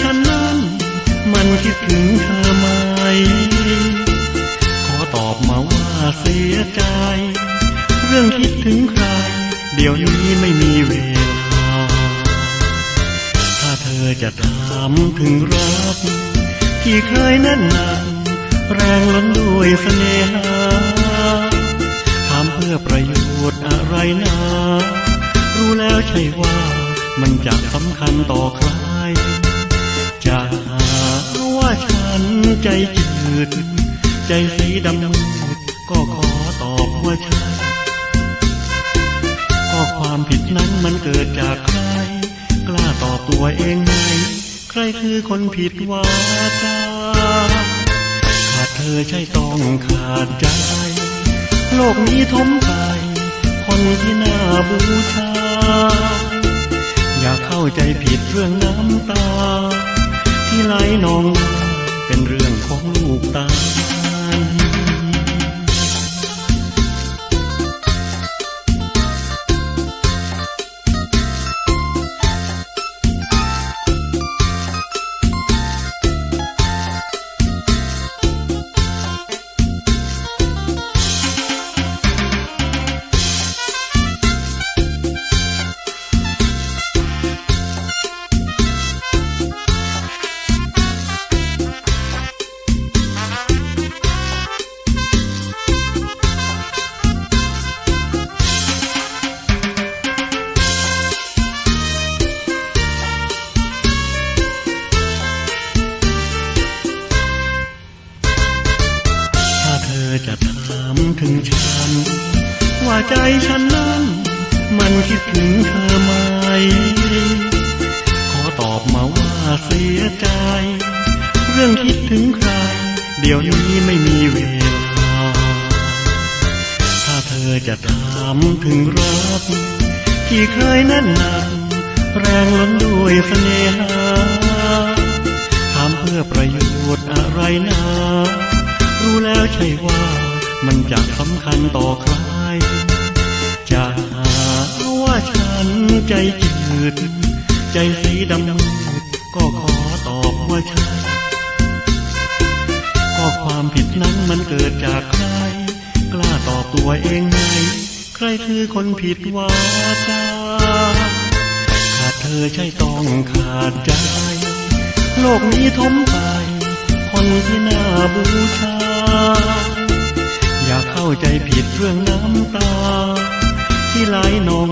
ฉันนั้น มันคิดถึงเธอไหม ขอตอบมาว่าเสียใจ เรื่องคิดถึงใคร เดี๋ยวนี้ไม่มีเวลา ถ้าเธอจะถามถึงรัก ที่เคยแนั่นนานแรงล้นด้วยเสน่หาถามเพื่อประโยชน์อะไรนะรู้แล้วใช่ว่า มันจะสำคัญต่อใคร จะหาว่าฉันใจจืด ใจสีดำมืดก็ขอตอบว่าใช่ก็ความผิดนั้นมันเกิดจากใคร กล้าตอบตัวเองไหมใครคือคนผิดวาจาขาดเธอใช่ต้องขาดใจ โลกนี้ทมไป คนที่น่าบูชาอย่าเข้า ใจผิดเรื่องน้ำตา ที่ไหลนอง ถามถึงฉัน ว่าใจฉันนั้น มันคิดถึงเธอไหม ขอตอบมาว่าเสียใจ เรื่องคิดถึงใคร เดี๋ยวนี้ไม่มีเวลา ถ้าเธอจะถามถึงรักที่เคยแนั่นนานแรงล้นด้วยเสน่หาถามเพื่อประโยชน์อะไรนะรู้แล้วใช่ว่า มันจะสำคัญต่อใคร จะหาว่าฉันใจจืด ใจสีดำมืดก็ขอตอบว่าใช่ก็ความผิดนั้นมันเกิดจากใคร กล้าตอบตัวเองไหมใครคือคนผิดวาจาขาดเธอใช่ต้องขาดใจ โลกนี้ทมไป คนที่น่าบูชา ใจผิดเรื่องน้ำตา ที่ไหลนอง